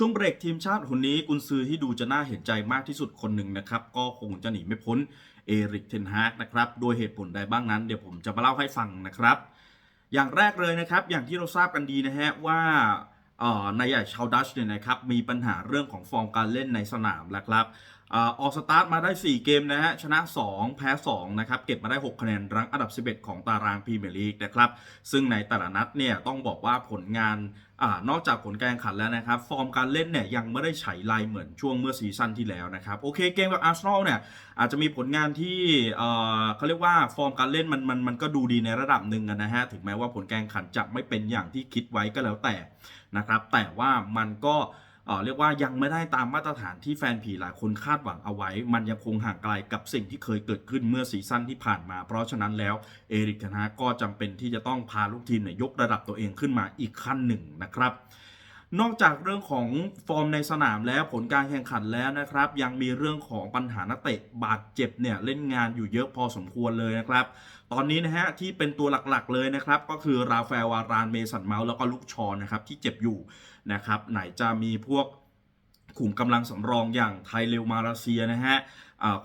ช่วงเบรกทีมชาติคนนี้กุนซือที่ดูจะน่าเห็นใจมากที่สุดคนหนึ่งนะครับ ก็คงจะหนีไม่พ้นเอริกเทนฮากนะครับโดยเหตุผลใดบ้างนั้น เดี๋ยวผมจะมาเล่าให้ฟังนะครับ อย่างแรกเลยนะครับ อย่างที่เราทราบกันดีนะฮะว่าในายใหญ่ชาวดัชเนี่ยนะครับมีปัญหาเรื่องของฟอร์มการเล่นในสนามแล้วครับ ออกสตาร์ทมาได้ 4 เกมนะฮะชนะ 2 แพ้ 2 นะครับ เก็บมาได้ 6 คะแนนรั้งอันดับ 11 ของตารางพรีเมียร์ลีกนะครับ ซึ่งในแต่ละนัดเนี่ยต้องบอกว่าผลงานอนอกจากผลการแข่งขันแล้วนะครับ ฟอร์มการเล่นเนี่ยยังไม่ได้ฉายไลเหมือนช่วงเมื่อซีซั่นที่แล้วนะครับ โอเคเกมกับอาร์เซนอลเนี่ยอาจจะมีผลงานที่เขาเรียกว่าฟอร์มการเล่นมันมันมันก็ดูดีในระดับหนึ่งนะฮะถึงแม้ว่าผลการแข่งขันจะไม่เป็นอย่างที่คิดไว้ก็แล้วแต่นะครับแต่ว่ามันก็ เรียกว่ายังไม่ได้ตามมาตรฐานที่แฟนผีหลายคนคาดหวังเอาไว้ มันยังคงห่างไกลกับสิ่งที่เคยเกิดขึ้นเมื่อซีซั่นที่ผ่านมา เพราะฉะนั้นแล้วเอริกเทนฮากก็จำเป็นที่จะต้องพาลูกทีมเนี่ยยกระดับตัวเองขึ้นมาอีกขั้นหนึ่งนะครับ นอกจากเรื่องของฟอร์มในสนามแล้วผลการแข่งขันแล้วนะครับ ยังมีเรื่องของปัญหานักเตะบาดเจ็บเนี่ยเล่นงานอยู่เยอะพอสมควรเลยนะครับ ตอนนี้นะฮะที่เป็นตัวหลักๆเลยนะครับ ก็คือราฟาเอลวารานเมสันเมาส์แล้วก็ลูกชอนนะครับที่เจ็บอยู่นะครับไหนจะมีพวกขุมกำลังสำรองอย่างไทเลวมาเลเซียนะฮะ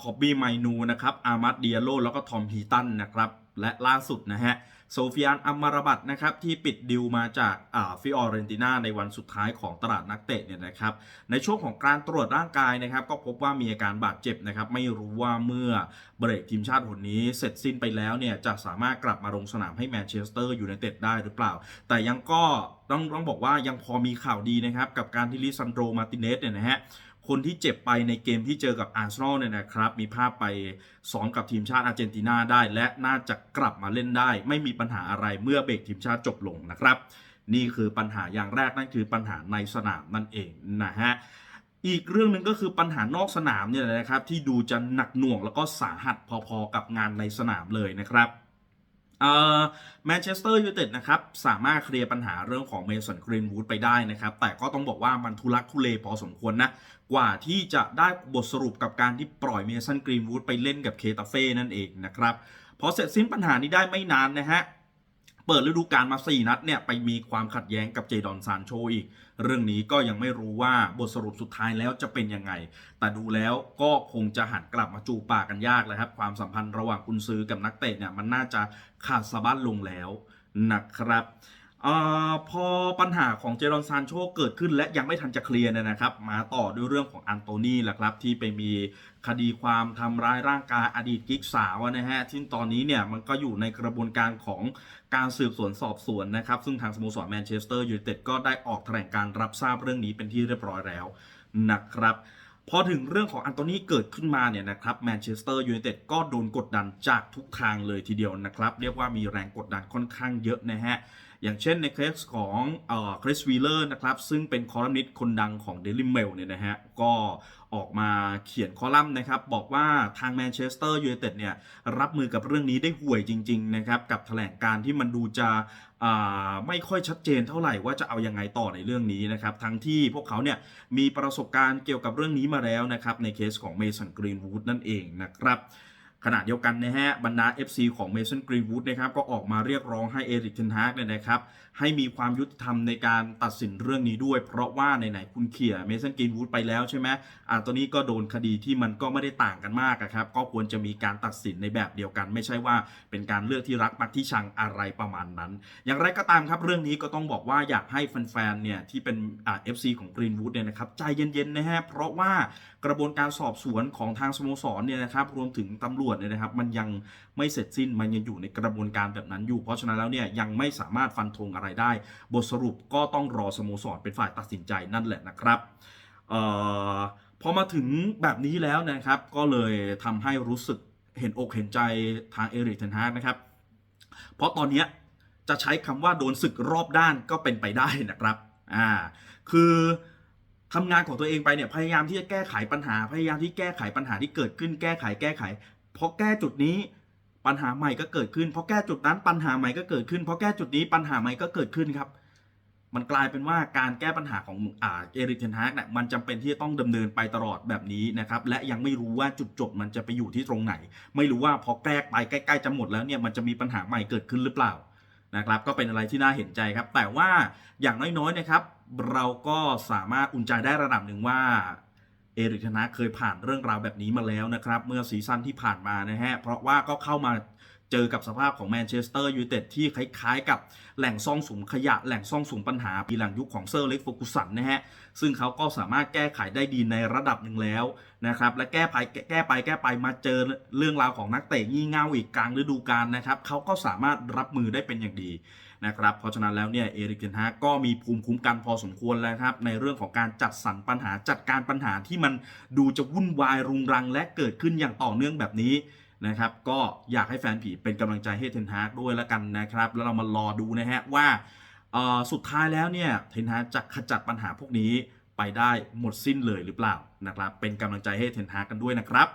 คอบบี้ไมนูนะครับอามัดเดียโลแล้วก็ทอมฮีตันนะครับและล่าสุดนะฮะ โซฟิยานอัมมาราบัตนะครับที่ปิดดิวมาจากฟิออเรนตินาในวันสุดท้ายของตลาดนักเตะเนี่ยนะครับในช่วงของการตรวจร่างกายนะครับก็พบว่ามีอาการบาดเจ็บนะครับไม่รู้ว่าเมื่อเบรกทีมชาติคนนี้เสร็จสิ้นไปแล้วเนี่ยจะสามารถกลับมาลงสนามให้แมนเชสเตอร์ยูไนเต็ดได้หรือเปล่า แต่ยังก็ต้องต้องบอกว่ายังพอมีข่าวดีนะครับกับการที่ลิซันโดมาร์ติเนสเนี่ยนะฮะ คนที่เจ็บไปในเกมที่เจอกับอาร์เซนอลเนี่ยนะครับ มีภาพไปซ้อมกับทีมชาติอาร์เจนตินาได้ และน่าจะกลับมาเล่นได้ ไม่มีปัญหาอะไรเมื่อเบรกทีมชาติจบลงนะครับ นี่คือปัญหาอย่างแรกนั่นคือปัญหาในสนามนั่นเองนะฮะอีกเรื่องหนึ่งก็คือปัญหานอกสนามเนี่ยนะครับที่ดูจะหนักหน่วงแล้วก็สาหัสพอๆกับงานในสนามเลยนะครับ แมนเชสเตอร์ยูไนเต็ดนะครับสามารถเคลียร์ปัญหาเรื่องของเมสันกรีนวูดไปได้นะครับ แต่ก็ต้องบอกว่ามันทุลักทุเลพอสมควรนะ กว่าที่จะได้บทสรุปกับการที่ปล่อยเมสันกรีนวูดไปเล่นกับเคตาเฟ่นั่นเองนะครับพอเสร็จสิ้นปัญหานี้ได้ไม่นานนะฮะ เปิดฤดูกาลมา 4 นัดเนี่ยไปมีความขัดแย้งกับเจดอนซานโชอีก เรื่องนี้ก็ยังไม่รู้ว่าบทสรุปสุดท้ายแล้วจะเป็นยังไง แต่ดูแล้วก็คงจะหันกลับมาจูปากกันยากแล้วครับ ความสัมพันธ์ระหว่างคุณซื้อกับนักเตะเนี่ยมันน่าจะขาดสะบั้นลงแล้วนะครับ อพอปัญหาของเจดอนซานโชเกิดขึ้นและยังไม่ทันจะเคลียร์เนี่ยนะครับ มาต่อด้วยเรื่องของอันโตนีแหละครับ ที่ไปมีคดีความทำร้ายร่างกายอดีตกิ๊กสาวนะฮะที่ตอนนี้เนี่ยมันก็อยู่ในกระบวนการของการสืบสวนสอบสวนนะครับ ซึ่งทางสโมสรแมนเชสเตอร์ยูไนเต็ดก็ได้ออกแถลงการรับทราบเรื่องนี้เป็นที่เรียบร้อยแล้วนะครับพอถึงเรื่องของอันโตนีเกิดขึ้นมาเนี่ยนะครับแมนเชสเตอร์ยูไนเต็ดก็โดนกดดันจากทุกทางเลยทีเดียวนะครับ เรียกว่ามีแรงกดดันค่อนข้างเยอะนะฮะ อย่างเช่นในเคสของเอ่อคริสวีเลอร์นะครับซึ่งเป็นคอลัมนิสต์คนดังของ Daily Mail เนี่ยนะฮะก็ออกมาเขียนคอลัมน์นะครับ บอกว่าทางแมนเชสเตอร์ยูไนเต็ดเนี่ยรับมือกับเรื่องนี้ได้ห่วยจริง ๆ นะครับ กับแถลงการที่มันดูจะอ่าไม่ค่อยชัดเจนเท่าไหร่ว่าจะเอายังไงต่อในเรื่องนี้นะครับ ทั้งที่พวกเขาเนี่ยมีประสบการณ์เกี่ยวกับเรื่องนี้มาแล้วนะครับ ในเคสของเมสันกรีนวูดนั่นเองนะครับ ขณะเดียวกันนะฮะบรรดา FC ของเมสันกรีนวูดนะครับก็ออกมาเรียกร้องให้เอริกเทนฮากเนี่ยนะครับให้มีความยุติธรรมในการตัดสินเรื่องนี้ด้วย เพราะว่าไหนๆคุณเขี่ยเมสันกรีนวูดไปแล้วใช่ไหมอ่าตัวนี้ก็โดนคดีที่มันก็ไม่ได้ต่างกันมากอะครับก็ควรจะมีการตัดสินในแบบเดียวกัน ไม่ใช่ว่าเป็นการเลือกที่รักมักที่ชังอะไรประมาณนั้น อย่างไรก็ตามครับเรื่องนี้ก็ต้องบอกว่าอยากให้แฟนๆเนี่ยที่เป็นอ่าเอฟซีของกรีนวูดเนี่ยนะครับใจเย็นๆนะฮะเพราะว่า กระบวนการสอบสวนของทางสโมสรเนี่ยนะครับรวมถึงตำรวจเนี่ยนะครับ มันยังไม่เสร็จสิ้นมันยังอยู่ในกระบวนการแบบนั้นอยู่ เพราะฉะนั้นแล้วเนี่ยยังไม่สามารถฟันธงอะไรได้ บทสรุปก็ต้องรอสโมสรเป็นฝ่ายตัดสินใจนั่นแหละนะครับออพอมาถึงแบบนี้แล้วนะครับ ก็เลยทำให้รู้สึกเห็นอกเห็นใจทางเอริกเทนฮากนะครับ เพราะตอนนี้จะใช้คำว่าโดนศึกรอบด้านก็เป็นไปได้นะครับอ่าคือ ทำงานของตัวเองไปเนี่ยพยายามที่จะแก้ไขปัญหา พยายามที่แก้ไขปัญหาที่เกิดขึ้น แก้ไขแก้ไขพอแก้จุดนี้ปัญหาใหม่ก็เกิดขึ้นพอแก้จุดนั้นปัญหาใหม่ก็เกิดขึ้นพอแก้จุดนี้ปัญหาใหม่ก็เกิดขึ้นครับ มันกลายเป็นว่าการแก้ปัญหาของอ่าเอริกเทนฮากเนี่ยมันจำเป็นที่จะต้องดำเนินไปตลอดแบบนี้นะครับและยังไม่รู้ว่าจุดจบมันจะไปอยู่ที่ตรงไหน ไม่รู้ว่าพอแก้ไปใกล้ๆจะหมดแล้วเนี่ยมันจะมีปัญหาใหม่เกิดขึ้นหรือเปล่า นะครับก็เป็นอะไรที่น่าเห็นใจครับ แต่ว่าอย่างน้อยๆนะครับ เราก็สามารถอุ่นใจได้ระดับหนึ่งว่าเอริกธนะเคยผ่านเรื่องราวแบบนี้มาแล้วนะครับ เมื่อซีซั่นที่ผ่านมานะฮะเพราะว่าก็เข้ามา เจอกับสภาพของแมนเชสเตอร์ยูไนเต็ดที่คล้ายๆ กับแหล่งซ่องสุมขยะแหล่งซ่องสุมปัญหาปีหลังยุคของเซอร์เล็กฟกุสันนะฮะซึ่งเขาก็สามารถแก้ไขได้ดีในระดับหนึ่งแล้วนะครับและแก้ไปแก้ไปแก้ไปมาเจอเรื่องราวของนักเตะงี่เง่าอีกกลางฤดูกาลนะครับเขาก็สามารถรับมือได้เป็นอย่างดีนะครับเพราะฉะนั้นแล้วเนี่ยเอริกเทนฮากก็มีภูมิคุ้มกันพอสมควรแล้วครับในเรื่องของการจัดสรรปัญหาจัดการปัญหาที่มันดูจะวุ่นวายรุงรังและเกิดขึ้นอย่างต่อเนื่องแบบนี้ นะครับ ก็อยากให้แฟนผีเป็นกำลังใจให้เทนฮากด้วยแล้วกันนะครับ แล้วเรามารอดูนะฮะว่าสุดท้ายแล้วเนี่ยเทนฮากจะขจัดปัญหาพวกนี้ไปได้หมดสิ้นเลยหรือเปล่านะครับ เป็นกำลังใจให้เทนฮากกันด้วยนะครับ